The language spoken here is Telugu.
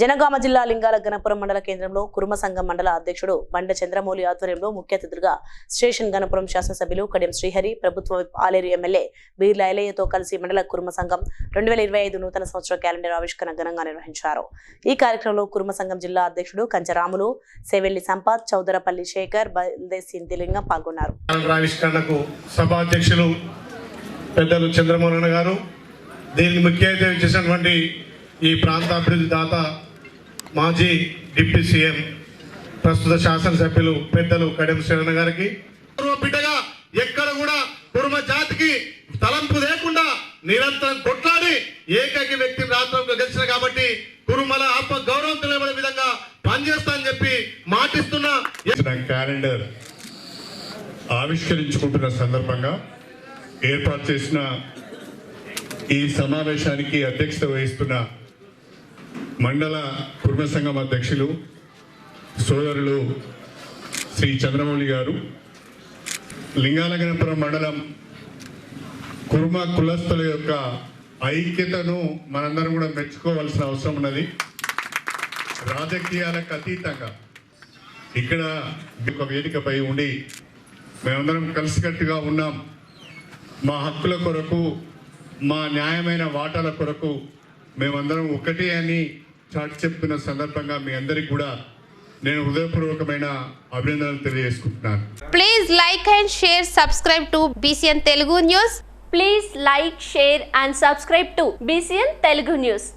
జనగామ జిల్లా లింగాల గణపురం మండల కేంద్రంలో కురుమ సంఘం మండల అధ్యక్షుడు బండ చంద్రమౌళి ఆధ్వర్యంలో ముఖ్య అతిథులుగా స్టేషన్ గణపురం శాసనసభ్యులు కడియం శ్రీహరి ప్రభుత్వ ఆలేరు ఎమ్మెల్యే బీర్ల ఎలయ్యతో కలిసి మండల కురుమ సంఘం రెండు వేల ఇరవై ఐదు నూతన సంవత్సర క్యాలెండర్ ఆవిష్కరణ ఘనంగా నిర్వహించారు. ఈ కార్యక్రమంలో కురుమ సంఘం జిల్లా అధ్యక్షుడు కంచరాములు సేవెల్లి సంపత్ చౌదరపల్లి శేఖర్ బల్దేశ్ ఇంతిలింగం పాల్గొన్నారు. సభాధ్యక్షులు పెద్దలు చంద్రమోహన్ గారు దీనికి ముఖ్య చేసినటువంటి ఈ ప్రాంత అభివృద్ధి దాత మాజీ డిప్యూటీ సీఎం ప్రస్తుత శాసనసభ్యులు పెద్దలు కడెం శ్రీరణ గారికి. బిడ్డగా ఎక్కడ కూడా కుర్మ జాతికి తలంపు లేకుండా నిరంతరం కొట్లాడి ఏకైక వ్యక్తిని రాష్ట్రంలో గెలిచిన కాబట్టి కురుమల ఆత్మ గౌరవం తెలియబడే విధంగా పనిచేస్తా చెప్పి మాటిస్తున్నా. క్యాలెండర్ ఆవిష్కరించుకుంటున్న సందర్భంగా ఏర్పాటు చేసిన ఈ సమావేశానికి అధ్యక్షత వహిస్తున్న మండల కుర్మ సంఘం అధ్యక్షులు సోదరులు శ్రీ చంద్రమౌళి గారు లింగాలగనపురం మండలం కుర్మ కులస్తుల యొక్క ఐక్యతను మనందరం కూడా మెచ్చుకోవాల్సిన అవసరం ఉన్నది. రాజకీయాలకు అతీతంగా ఇక్కడ ఒక వేదికపై ఉండి మేమందరం కలిసికట్టుగా ఉన్నాం. మా హక్కుల కొరకు మా న్యాయమైన వాటాల కొరకు మేమందరం ఒకటే అని చాటి చెప్పిన సందర్భంగా మీ అందరికి కూడా నేను హృదయపూర్వకమైన అభినందనలు తెలియజేసుకుంటున్నాను. Please like and share subscribe to BCN Telugu news please like share and subscribe to BCN Telugu news